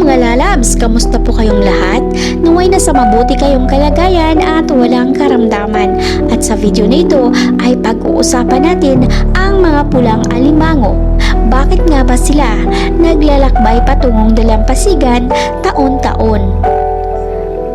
mga lalabs, kamusta po kayong lahat? Naway na sa mabuti kayong kalagayan at walang karamdaman. At sa video na ito ay pag-uusapan natin ang mga pulang alimango. Bakit nga ba sila naglalakbay patungong dalampasigan taon-taon?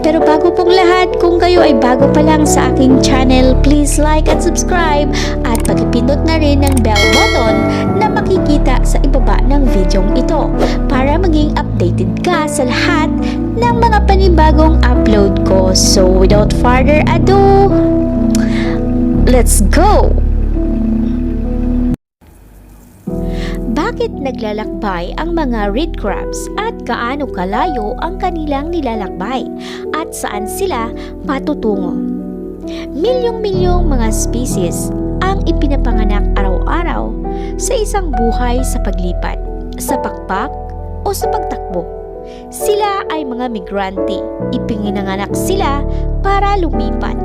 Pero bago pong lahat, kung kayo ay bago pa lang sa aking channel, please like at subscribe at pagpindot na rin ng bell button na makikita sa ibaba ng videong ito para maging updated ka sa lahat ng mga panibagong upload ko. So without further ado, let's go! Bakit naglalakbay ang mga reed crabs at gaano kalayo ang kanilang nilalakbay at saan sila patutungo? Milyong-milyong mga species ang ipinapanganak araw-araw sa isang buhay sa paglipat, sa pakpak o sa pagtakbo. Sila ay mga migrante. Ipinginanganak sila para lumipat.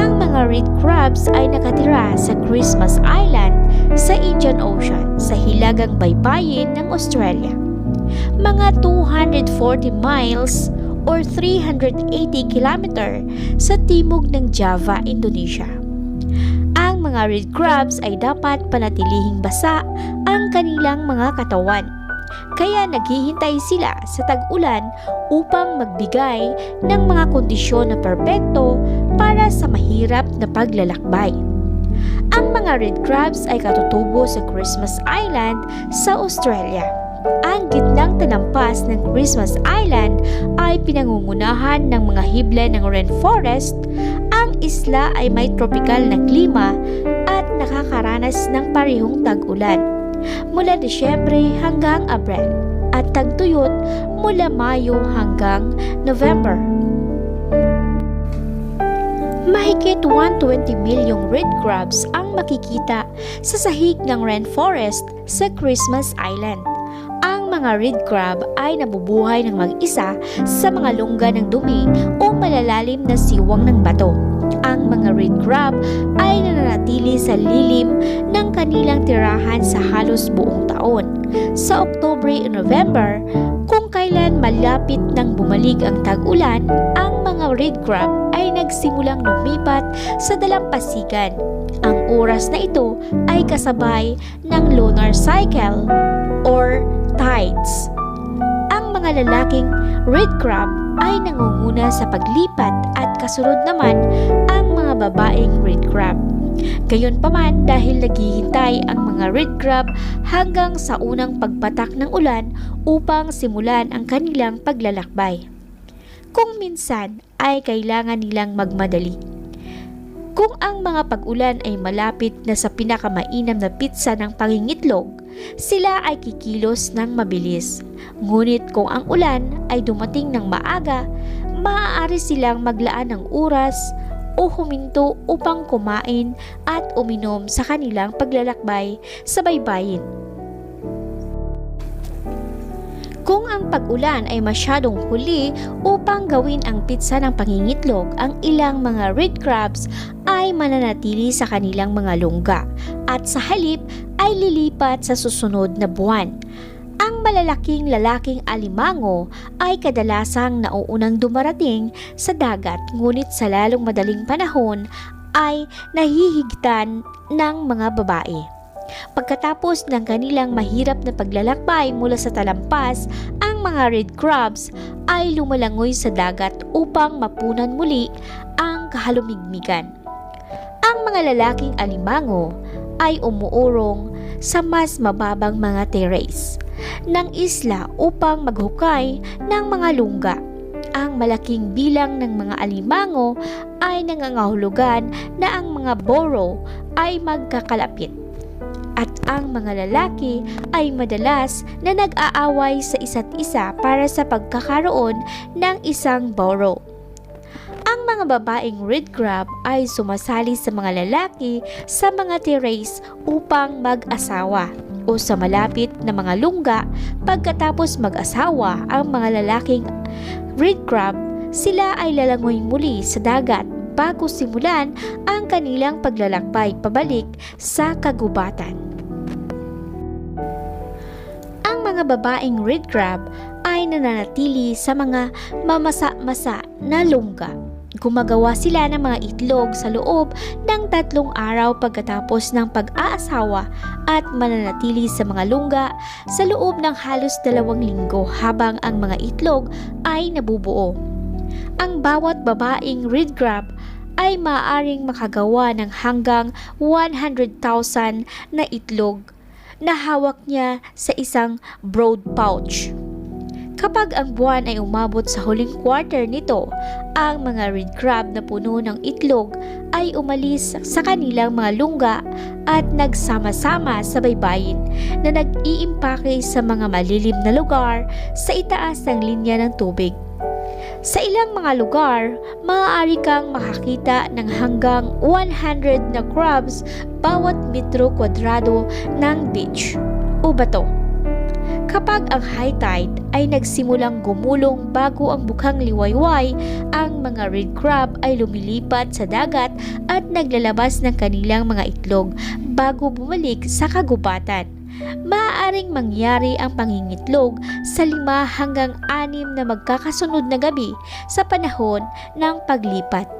Ang mga reed crabs ay nakatira sa Christmas Island sa Indian Ocean sa hilagang baybayin ng Australia. Mga 240 miles or 380 kilometer sa timog ng Java, Indonesia. Mga reed crabs ay dapat panatilihing basa ang kanilang mga katawan. Kaya naghihintay sila sa tag-ulan upang magbigay ng mga kondisyon na perpekto para sa mahirap na paglalakbay. Ang mga red crabs ay katutubo sa Christmas Island sa Australia. Ang gitnang talampas ng Christmas Island ay pinangungunahan ng mga hibla ng rainforest. Isla ay may tropical na klima at nakakaranas ng parehong tag-ulan mula Desyembre hanggang Abril at tagtuyot mula Mayo hanggang November. Mahigit 120 milyong red crabs ang makikita sa sahig ng rainforest sa Christmas Island. Ang mga red crab ay nabubuhay ng mag-isa sa mga lungga ng dumi malalalim na siwang ng bato. Ang mga red crab ay nananatili sa lilim ng kanilang tirahan sa halos buong taon. Sa Oktubre o November, kung kailan malapit nang bumalik ang tag-ulan, ang mga red crab ay nagsimulang lumipat sa dalampasigan. Ang oras na ito ay kasabay ng lunar cycle or tides. Ang mga lalaking red crab ay nangunguna sa paglipat at kasunod naman ang mga babaeng red crab. Gayunpaman dahil naghihintay ang mga red crab hanggang sa unang pagpatak ng ulan upang simulan ang kanilang paglalakbay. Kung minsan ay kailangan nilang magmadali. Kung ang mga pag-ulan ay malapit na sa pinakamainam na pitsa ng pangingitlog, sila ay kikilos ng mabilis. Ngunit kung ang ulan ay dumating ng maaga, maaari silang maglaan ng oras o huminto upang kumain at uminom sa kanilang paglalakbay sa baybayin. Kung ang pag-ulan ay masyadong huli upang gawin ang pizza ng pangingitlog, ang ilang mga red crabs ay mananatili sa kanilang mga lungga at sa halip ay lilipat sa susunod na buwan. Ang malalaking lalaking alimango ay kadalasang nauunang dumarating sa dagat ngunit sa lalong madaling panahon ay nahihigtan ng mga babae. Pagkatapos ng kanilang mahirap na paglalakbay mula sa talampas, ang mga red crabs ay lumalangoy sa dagat upang mapunan muli ang kahalumigmigan. Ang mga lalaking alimango ay umuurong sa mas mababang mga terrace ng isla upang maghukay ng mga lungga. Ang malaking bilang ng mga alimango ay nangangahulugan na ang mga boro ay magkakalapit at ang mga lalaki ay madalas na nag-aaway sa isa't isa para sa pagkakaroon ng isang boro. Mga babaeng red crab ay sumasali sa mga lalaki sa mga terrace upang mag-asawa o sa malapit na mga lungga pagkatapos mag-asawa ang mga lalaking red crab sila ay lalangoy muli sa dagat bago simulan ang kanilang paglalakbay pabalik sa kagubatan. Ang mga babaeng red crab ay nananatili sa mga mamasa-masa na lungga. Gumagawa sila ng mga itlog sa loob ng tatlong araw pagkatapos ng pag-aasawa at mananatili sa mga lungga sa loob ng halos dalawang linggo habang ang mga itlog ay nabubuo. Ang bawat babaeng red crab ay maaaring makagawa ng hanggang 100,000 na itlog na hawak niya sa isang broad pouch. Kapag ang buwan ay umabot sa huling quarter nito, ang mga red crab na puno ng itlog ay umalis sa kanilang mga lungga at nagsama-sama sa baybayin na nag-iimpake sa mga malilim na lugar sa itaas ng linya ng tubig. Sa ilang mga lugar, maaari kang makakita ng hanggang 100 na crabs bawat metro kwadrado ng beach o bato. Kapag ang high tide ay nagsimulang gumulong bago ang bukhang liwayway, ang mga red crab ay lumilipat sa dagat at naglalabas ng kanilang mga itlog bago bumalik sa kagubatan. Maaaring mangyari ang pangingitlog sa lima hanggang anim na magkakasunod na gabi sa panahon ng paglipat.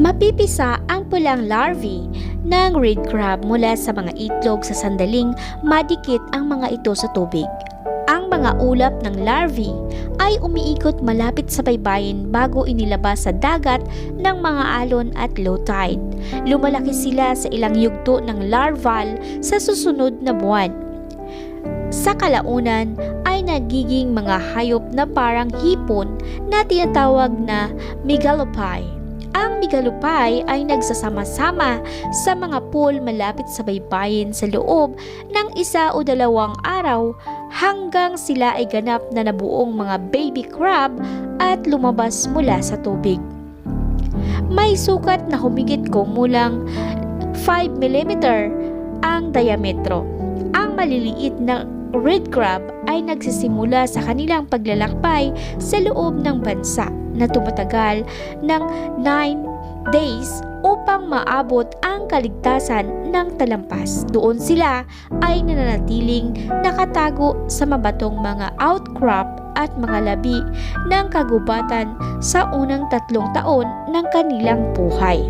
Mapipisa ang pulang larvae ng red crab mula sa mga itlog sa sandaling madikit ang mga ito sa tubig. Ang mga ulap ng larvae ay umiikot malapit sa baybayin bago inilabas sa dagat ng mga alon at low tide. Lumalaki sila sa ilang yugto ng larval sa susunod na buwan. Sa kalaunan ay nagiging mga hayop na parang hipon na tinatawag na megalopy. Ang megalopy ay nagsasama-sama sa mga pool malapit sa baybayin sa loob ng isa o dalawang araw hanggang sila ay ganap na nabuong mga baby crab at lumabas mula sa tubig. May sukat na humigit kumulang 5 mm ang diametro. Ang maliliit na red crab ay nagsisimula sa kanilang paglalakbay sa loob ng bansa na tumatagal ng 9 days upang maabot ang kaligtasan ng talampas. Doon sila ay nananatiling nakatago sa mabatong mga outcrop at mga labi ng kagubatan sa unang tatlong taon ng kanilang buhay.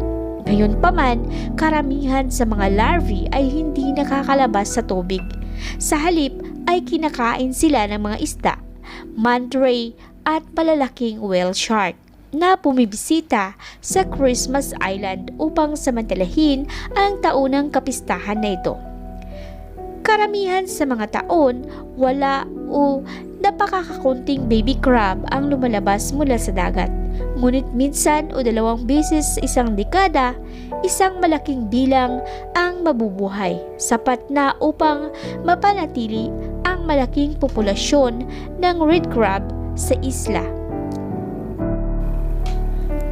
Ngayon pa man, karamihan sa mga larvae ay hindi nakakalabas sa tubig. Sa halip ay kinakain sila ng mga isda, manta ray at malalaking whale shark na pumibisita sa Christmas Island upang samantalahin ang taunang kapistahan na ito. Karamihan sa mga taon, wala o napakakakunting baby crab ang lumalabas mula sa dagat. Ngunit minsan o dalawang beses sa isang dekada, isang malaking bilang ang mabubuhay, sapat na upang mapanatili ang malaking populasyon ng red crab sa isla.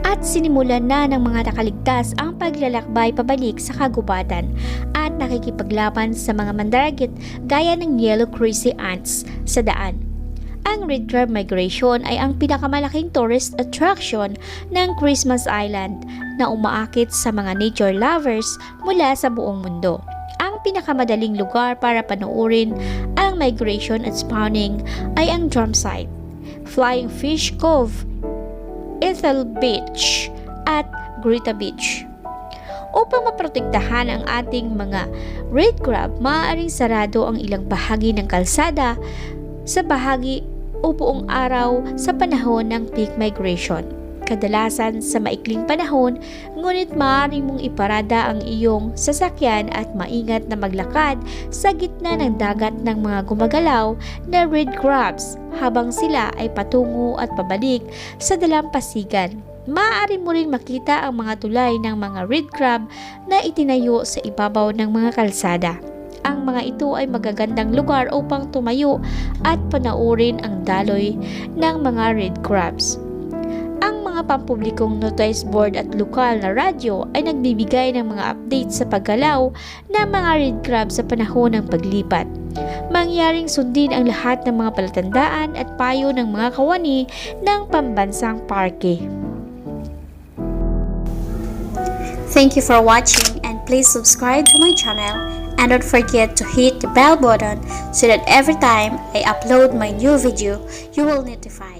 At sinimulan na ng mga nakaligtas ang paglalakbay pabalik sa kagubatan at nakikipaglaban sa mga mandaragit gaya ng yellow crazy ants sa daan. Ang red crab migration ay ang pinakamalaking tourist attraction ng Christmas Island na umaakit sa mga nature lovers mula sa buong mundo. Ang pinakamadaling lugar para panoorin migration at spawning ay ang drum site, Flying Fish Cove, Ethel Beach at Greta Beach. Upang maprotektahan ang ating mga red crab, maaaring sarado ang ilang bahagi ng kalsada sa bahagi o buong araw sa panahon ng peak migration. Kadalasan sa maikling panahon, ngunit maaari mong iparada ang iyong sasakyan at maingat na maglakad sa gitna ng dagat ng mga gumagalaw na red crabs habang sila ay patungo at pabalik sa dalampasigan. Maaari mo ring makita ang mga tulay ng mga red crab na itinayo sa ibabaw ng mga kalsada. Ang mga ito ay magagandang lugar upang tumayo at panaurin ang daloy ng mga red crabs. Mga pampublikong notice board at lokal na radyo ay nagbibigay ng mga update sa paggalaw ng mga red crab sa panahon ng paglipat. Mangyaring sundin ang lahat ng mga palatandaan at payo ng mga kawani ng pambansang parke. Thank you for watching and please subscribe to my channel And don't forget to hit the bell button so that every time I upload my new video, you will you.